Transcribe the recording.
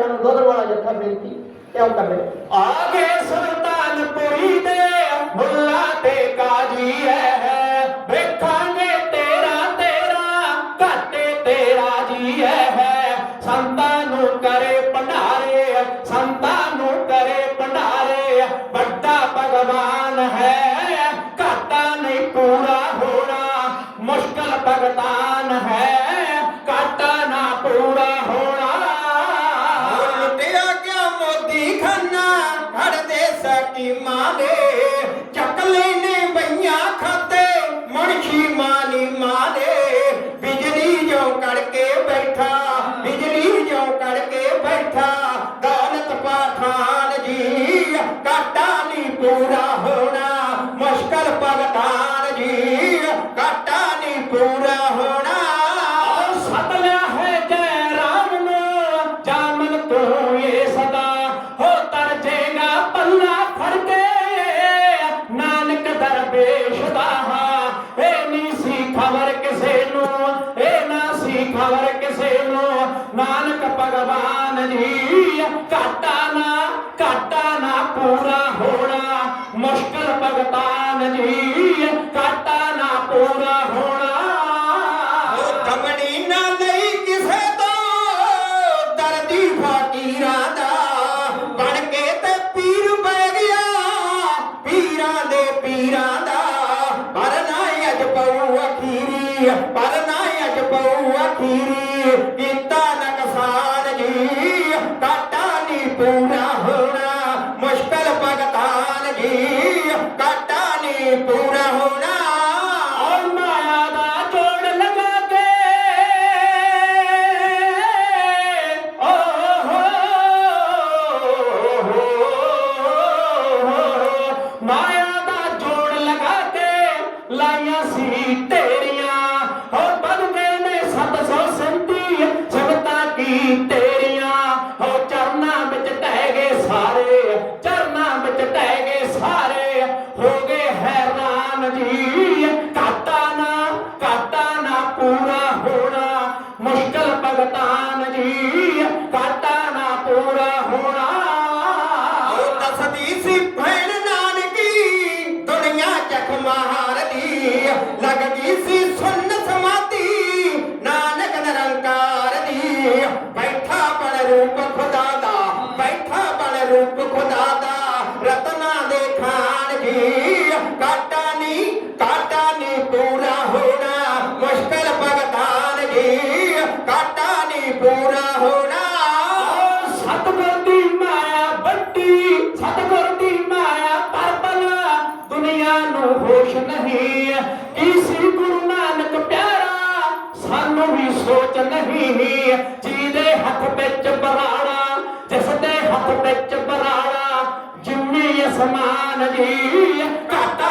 ਇਹਨਾਂ ਨੂੰ ਦੁੱਧ ਵਾਲਾ ਜੱਥਾ ਬੇਨਤੀ ਕਿਉਂ ਕਰਦੇ? ਆਗੇ ਸੁਲਤਾਨਪੁਰੀ ਦੇ ਮੁੱਲਾ ਤੇ ਕਾਜੀ ਹੈ ਵੇਖਾਂਗੇ ਤੇਰਾ ਤੇਰਾ, ਘਾਟੇ ਤੇਰਾ ਜੀ ਹੈ ਸੰਤਾਂ ਨੂੰ ਕਰੇ ਭੰਡਾਰੇ, ਸੰਤਾਂ ਨੂੰ ਕਰੇ ਭੰਡਾਰੇ। ਵੱਡਾ ਭਗਵਾਨ ਹੈ। ਸਕੀਮਾਂ ਦੇ ਚੱਕ ਲੈਨੇ ਬਈਆਂ ਖਾਤੇ। ਮਨਸ਼ੀ ਮਾਨੀ ਮਾਂ ਦੇ ਬਿਜਲੀ ਜੋ ਕਰਕੇ ਬੈਠਾ, ਬਿਜਲੀ ਜੋ ਕਰਕੇ ਬੈਠਾ। ਦੌਲਤ ਪਾਠਾਨ ਜੀ ਕਾਟਾ ਨਹੀਂ ਪੂਰਾ ਹੋਣਾ। ਮੁਸ਼ਕਲ ਭਗਤਾਨ ਜੀ ਕਾਟਾ ਨਹੀਂ ਪੂਰਾ ਹੋਣਾ। ਨਾਨਕ ਦਰਵੇਸ਼ ਇਹ ਨਹੀਂ ਸੀ ਖਬਰ ਕਿਸੇ ਨੂੰ, ਇਹ ਨਾ ਸੀ ਖਬਰ ਕਿਸੇ ਨੂੰ। ਨਾਨਕ ਭਗਵਾਨ ਜੀ, ਘਾਟਾ ਨਾ ਘਾਟਾ ਨਾ ਪੂਰਾ ਹੋਣਾ। ਮੁਸ਼ਕਲ ਭਗਤਾਨ ਜੀ ਅਖੀਰੀ ਪਰ ਨਾ ਅਜ ਪਉ ਅਖੀਰੀ। ਕੀਤਾ ਨਕਸਾਨ ਜੀ, ਕਾਟਾ ਨਹੀਂ ਪੂਰਾ ਹੋਣਾ। ਮੁਸ਼ਕਲ ਭਗਤਾਨ ਜੀ, ਕਾਟਾ ਨਹੀਂ ਪੂਰਾ ਹੋਣਾ। ਮਾਇਆ ਦਾ ਜੋੜ ਲਗਾ ਕੇ। ਓ ਹੋ ਮਾਇਆ ਦਾ ਜੋੜ ਲਗਾ ਕੇ ਲਾਈਆਂ ਸੀ ਨਾ ਹੋਣਾ। ਉਹ ਦੱਸਦੀ ਸੀ ਭੈਣ ਨਾਨਕੀ, ਦੁਨੀਆ ਚੱਕ ਮਹਾਰਦੀ ਲੱਗਦੀ ਸੀ ਸੁੰਨ ਸਮਾਧੀ, ਨਾਨਕ ਨਿਰੰਕਾਰ ਦੀ। ਬੈਠਾ ਬਣ ਰੂਪ ਖੁਦਾ ਸੋਚ ਨਹੀਂ ਜਿਹਦੇ ਹੱਥ ਵਿੱਚ ਬਰਾੜਾ ਜਿਸ ਦੇ ਹੱਥ ਵਿੱਚ ਬਰਾੜਾ, ਜਿੰਨੀ ਅਸਮਾਨ ਜੀ ਘਾਟਾ